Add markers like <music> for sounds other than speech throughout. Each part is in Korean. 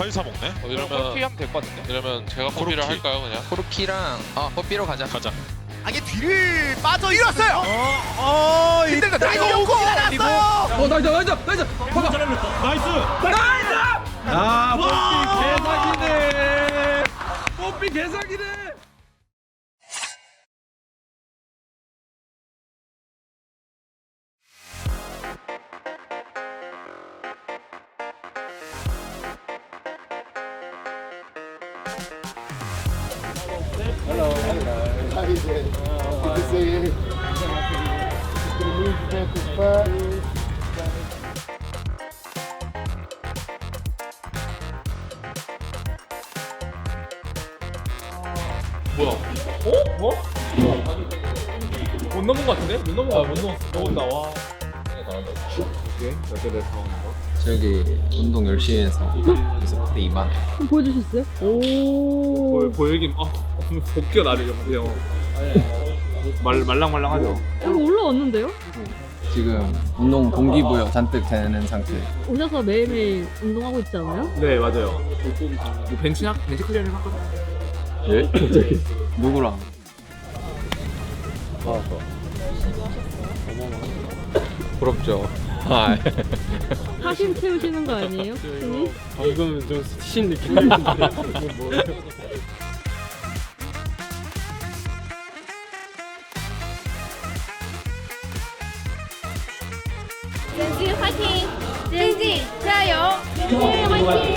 카이사 먹네. 어, 이러면 피하면 될 것 같은데? 이러면 제가 포비를 코르키. 할까요 그냥? 코르키랑 아 뽀삐로 가자. 가자. 아 이게 뒤를 빠져 잃었어요. 어, 힘들다. 날렸고 날았어요. 어, 나이스, 나이스, 나이스. 봐봐. 나이스. 아, 뽀삐 개사기네. 뽀삐 개사기네. 못 넘은 것 같은데? 못 넘은 것 같아. 못 넘었어. 넘었다, 와. 저기 운동 열심히 해서 그래서 그때 2만 원. 보여주셨어요? 오. 보여, 보이긴, 아, <laughs> 복귀가 나르죠, 형. 말, 말랑말랑하죠. 여기 올라왔는데요? 지금 운동 동기부여 잔뜩 되는 상태. 오셔서 매일매일 운동하고 있잖아요? 네, 맞아요. 뭐 벤치나? 벤치 클리어링 하거든? 예? 누구랑? 부럽죠. 아, 사심 채우시는 거 아니에요? 선생님? 방금 좀신 느낌인데. <laughs> 젠지 화이팅! 젠지加油! 젠지 화이팅!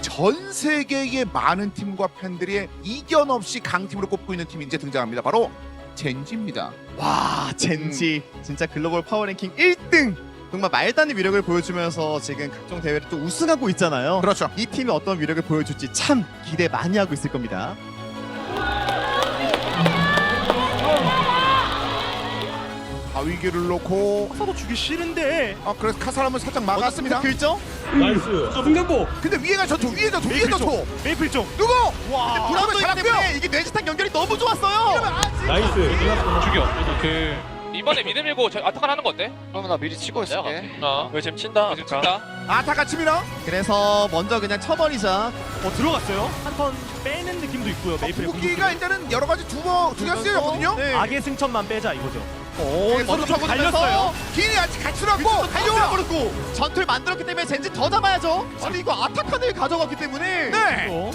전 세계의 많은 팀과 팬들이 이견 없이 강팀으로 꼽고 있는 팀이 이제 등장합니다. 바로 젠지입니다. 와, 젠지 진짜 글로벌 파워랭킹 1등. 정말 되는 위력을 보여주면서 지금 각종 대회를 또 우승하고 있잖아요. 그렇죠. 이 팀이 어떤 위력을 보여줄지 참 기대 많이 하고 있을 겁니다. 바위기를 놓고 서로 주기 싫은데. 아 그래서 카사람을 살짝 막았습니다. 긁죠? 나이스. 승경보. 근데 위에가 전투, 위에 전투, 위에 전투. 메이플 쪽. 누구? 와, 있기 때문에 이게 뇌지탕 연결이 너무 좋았어요. 나이스. 죽여. 오케이. 이번에 미드 밀고 저 아타칸 하는 거 어때? 그러면 나 미리 치고 있을게. 어. 왜 지금 친다? 지금 친다. 아타가 칩니다. 그래서 먼저 그냥 쳐버리자. 어 들어갔어요. 한 턴 빼는 느낌도 있고요. 메이플의 무기가 일단은 여러 가지 두번 두 개씩 쓰였거든요. 네. 악의 승천만 빼자 이거죠. 오, 네, 먼저 서로 쳐버리면서 달렸어요. 길이 아직 같이 들어갔고 달려와. 버렸고 전투를 만들었기 때문에 젠지 더 잡아야죠. 아니 이거 아타칸을 가져갔기 때문에. 네. 어?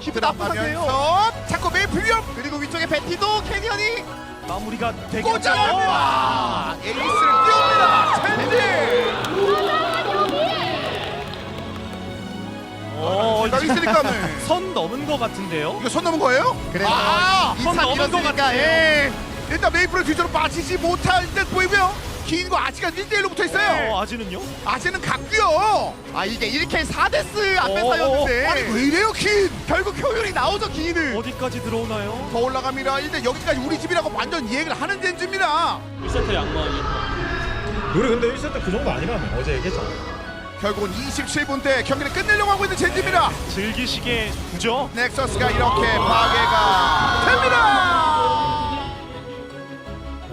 기분 나쁘세요. 들어가면서 자꾸 메이플 위협 그리고 위쪽에 베티도 캐니언이 마무리가 되게 꽂아냅니다. 에이스를 띄웁니다. 젠지. 어, 나 있으니까는 <laughs> 선 넘은 거 같은데요? 이거 손 넘은 거예요? 그래서 아, 선 넘은 거 같아요. 예. 일단 메이플은 뒤로 빠지지 못할 듯 보이고요. 긴 거 아직은 1대1로 붙어 있어요. 어, 아지는요? 아직은 갔고요. 아 이게 1K 4데스 어, 앞에서였는데 아니 왜 이래요, 긴? 결국 효율이 나오죠 기인은 어디까지 들어오나요? 더 올라갑니다. 일단 여기까지 우리 집이라고 완전 이해를 하는 젠지입니다. 1세트 양보하기. 우리 근데 1세트 그 정도 아니라며. 어제 얘기했잖아. 결국은 27분 때 경기를 끝내려고 하고 있는 젠지입니다. 즐기시게 구죠? 넥서스가 이렇게 파괴가 됩니다.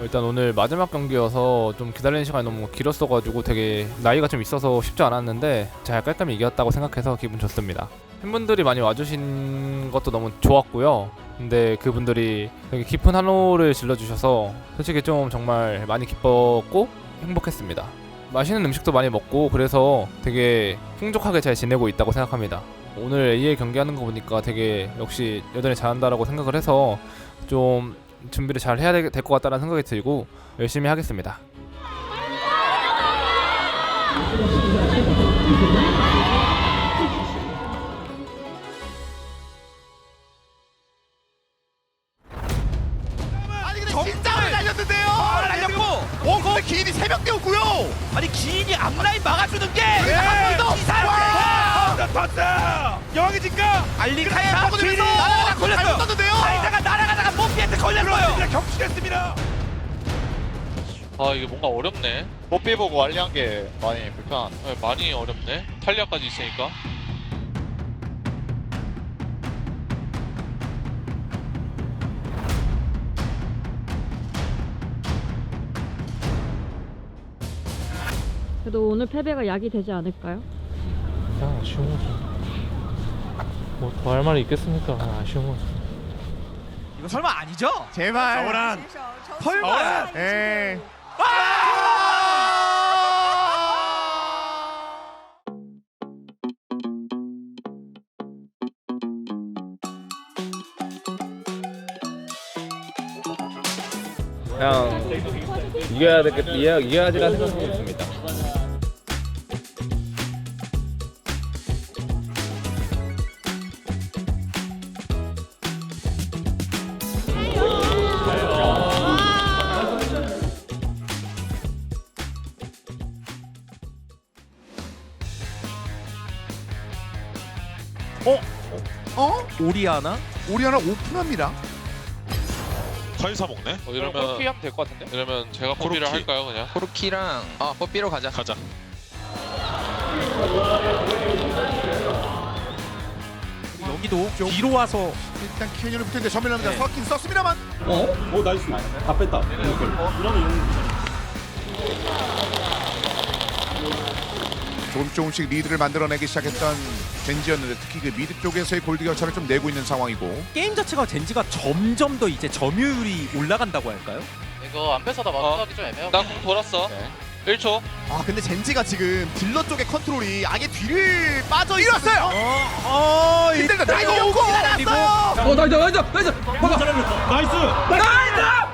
일단 오늘 마지막 경기여서 좀 기다리는 시간이 너무 길었어가지고 되게 나이가 좀 있어서 쉽지 않았는데 잘 깔끔히 이겼다고 생각해서 기분 좋습니다. 팬분들이 많이 와주신 것도 너무 좋았고요. 근데 그분들이 되게 깊은 한호를 질러주셔서 솔직히 좀 정말 많이 기뻤고 행복했습니다. 맛있는 음식도 많이 먹고 그래서 되게 풍족하게 잘 지내고 있다고 생각합니다. 오늘 AL 경기하는 거 보니까 되게 역시 여전히 잘한다라고 생각을 해서 좀 준비를 잘 해야 될 것 같다는 생각이 들고 열심히 하겠습니다. 아니 근데 진짜 날렸는데요? 날렸고 어 근데 기인이 새벽 뛰었고요. 아니 기인이 앞라인 막아주는 게 한번더 떴어 영이진가 알리카야 먹으면서 날아가다 걸렸어요. 떴는데요. 사이다가 날아가다가 뽀삐한테 걸렸어요. 격추됐습니다. 아 이게 뭔가 어렵네 뽀삐 보고 관리한 게 많이 불편한. 아, 많이 어렵네 탈리아까지 있으니까 그래도 오늘 패배가 약이 되지 않을까요? 아, 그냥 쉬워서. 뭐 더 할 말이 있겠습니까? 그냥 아쉬운 거죠. 이거 설마 아니죠? 제발. 저란. 설마. 예. 그냥 이겨야 되겠 이겨 이겨야지라는 생각이 없습니다. 오리아나? 오리아나 오픈합니다. 카이사 먹네? 어, 이러면 뽀삐 하면 될 것 같은데? 이러면 제가 뽀삐를 코르키. 할까요 그냥? 코르키랑 아 뽀삐로 가자. 가자 여기도 뒤로 와서 일단 캐년을 붙였는데 전멸합니다. 서긴 썼습니다만 오 나이스. 다 뺐다. 조금 조금씩 리드를 만들어내기 시작했던 젠지였는데 특히 그 미드 쪽에서의 골드 격차를 좀 내고 있는 상황이고 게임 자체가 젠지가 점점 더 이제 점유율이 올라간다고 할까요? 이거 안 뺏어다 마무리하기 좀 애매하고 나 공 돌았어 1초 아 근데 젠지가 지금 딜러 쪽의 컨트롤이 아예 뒤를 빠져 일었어요. 어, 어, 힘들다. 나 이거 오고 날았어요. 어 나이스 나이스 나이스 나이스. 그리고 카이사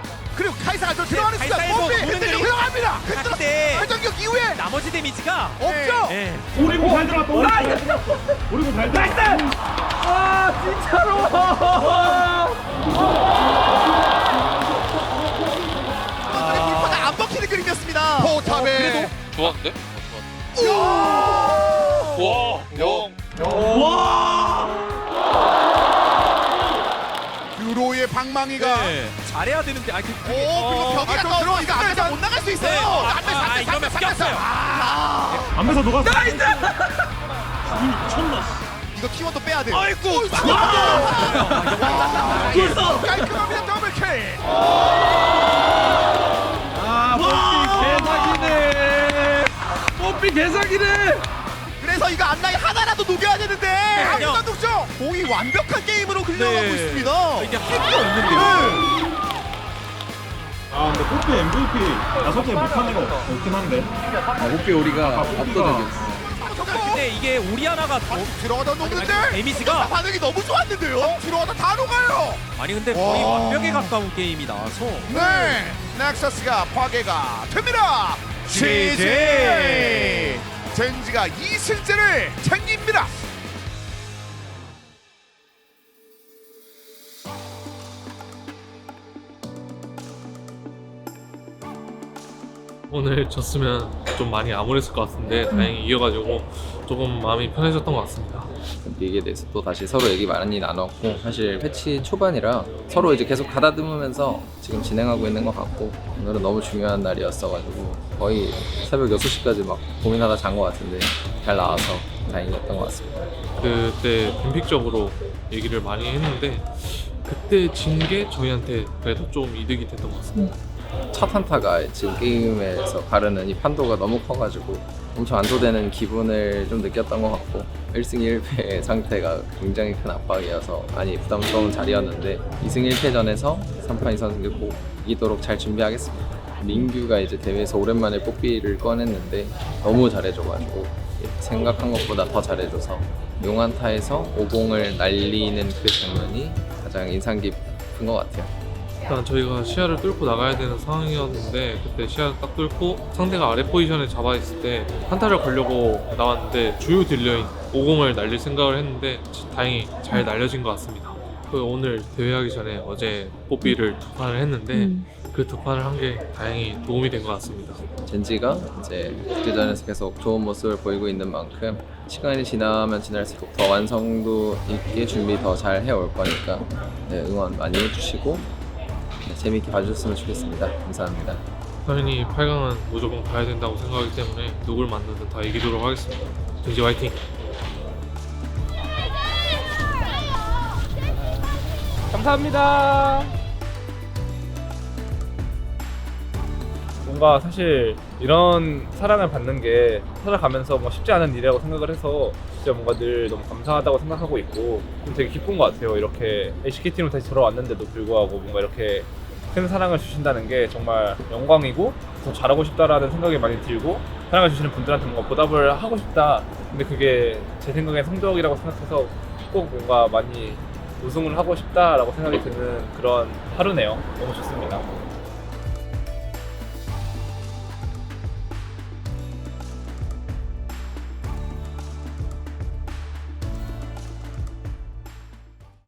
가저 들어가는 순간 카이사에서 뽀삐 모든 흔들려 일이 들어갑니다. 근데 회전격 이후에 나머지 데미지가 없죠. 예. 우리 공잘 들어갔다. 우리 공 들어갔어. 우리 공잘 들어갔어. 불파가 안 먹히는 그림이었습니다. 포탑에 좋았는데? 유로의 방망이가 네. 잘해야 되는데 아 그, 오 그리고 벽에 좀 들어 이거 앞에서 못 나갈 수 있어요. 네. 아, 앞에서 아, 앞에서 이러면 앞에서 꼈어요. 앞에서. 안에서 녹았어. 이거 T1도 빼야 돼요. 아이고. 와, 깔끔합니다 더블킬. 개사기네 뽀삐 개사기네 그래서 이거 앞라인 하나라도 녹여야 되는데 아무도 안 녹죠. 공이 완벽한 게임으로 흘러가고 네. 있습니다. 이게 할게 없는데요. 아 근데 코피 MVP 나 솔직히 못한 애가 없긴 한데. 호피 우리가 압도적이었어. 근데 이게 오리아나가 더 들어가다 녹는데 데미지가 반응이 너무 좋았는데요. 들어가다 다 녹아요. 아니 근데 거의 와. 완벽에 가까운 게임이 나와서 네, 넥서스가 파괴가 됩니다. GG. 젠지가 2승째를 챙깁니다. 오늘 졌으면 좀 많이 암울했을 것 같은데 다행히 이겨가지고 조금 마음이 편해졌던 것 같습니다. 얘기에 대해서 또 다시 서로 얘기 많이 나눴고 사실 패치 초반이라 서로 이제 계속 가다듬으면서 지금 진행하고 있는 것 같고 오늘은 너무 중요한 날이었어가지고 거의 새벽 6시까지 막 고민하다 잔 것 같은데 잘 나와서 다행이었던 것 같습니다. 그때 뱀픽적으로 얘기를 많이 했는데 그때 진 게 저희한테 그래도 좀 이득이 됐던 것 같습니다 첫 한타가 지금 게임에서 가르는 이 판도가 너무 커가지고 엄청 안도되는 기분을 좀 느꼈던 것 같고 1승 1패 상태가 굉장히 큰 압박이어서 많이 부담스러운 자리였는데 2승 1패전에서 3판 2선승을 꼭 이기도록 잘 준비하겠습니다. 민규가 이제 대회에서 오랜만에 뽀삐를 꺼냈는데 너무 잘해줘가지고 생각한 것보다 더 잘해줘서 용한타에서 오공을 날리는 그 장면이 가장 인상 깊은 것 같아요. 일단 저희가 시야를 뚫고 나가야 되는 상황이었는데 그때 시야를 딱 뚫고 상대가 아래 포지션에 잡아 있을 때 한타를 걸려고 나왔는데 주요 딜러인 50을 날릴 생각을 했는데 다행히 잘 날려진 것 같습니다. 그 오늘 대회하기 전에 어제 뽀삐를 두 판을 했는데 음. 그두 판을 한 게 다행히 도움이 된 것 같습니다. 젠지가 이제 국제전에서 계속 좋은 모습을 보이고 있는 만큼 시간이 지나면 지날수록 더 완성도 있게 준비 더 잘 해올 거니까 네, 응원 많이 해주시고 네, 재밌게 봐주셨으면 좋겠습니다. 감사합니다. 당연히 8강은 무조건 가야 된다고 생각하기 때문에 누굴 만나든 다 이기도록 하겠습니다. 젠지 화이팅! 감사합니다. 뭔가 사실 이런 사랑을 받는 게 살아가면서 뭐 쉽지 않은 일이라고 생각을 해서 진짜 뭔가 늘 너무 감사하다고 생각하고 있고 좀 되게 기쁜 것 같아요. 이렇게 HK팀으로 다시 돌아왔는데도 불구하고 뭔가 이렇게 큰 사랑을 주신다는 게 정말 영광이고 더 잘하고 싶다라는 생각이 많이 들고 사랑을 주시는 분들한테 뭔가 보답을 하고 싶다. 근데 그게 제 생각엔 성적이라고 생각해서 꼭 뭔가 많이 우승을 하고 싶다라고 생각이 드는 그런 하루네요. 너무 좋습니다.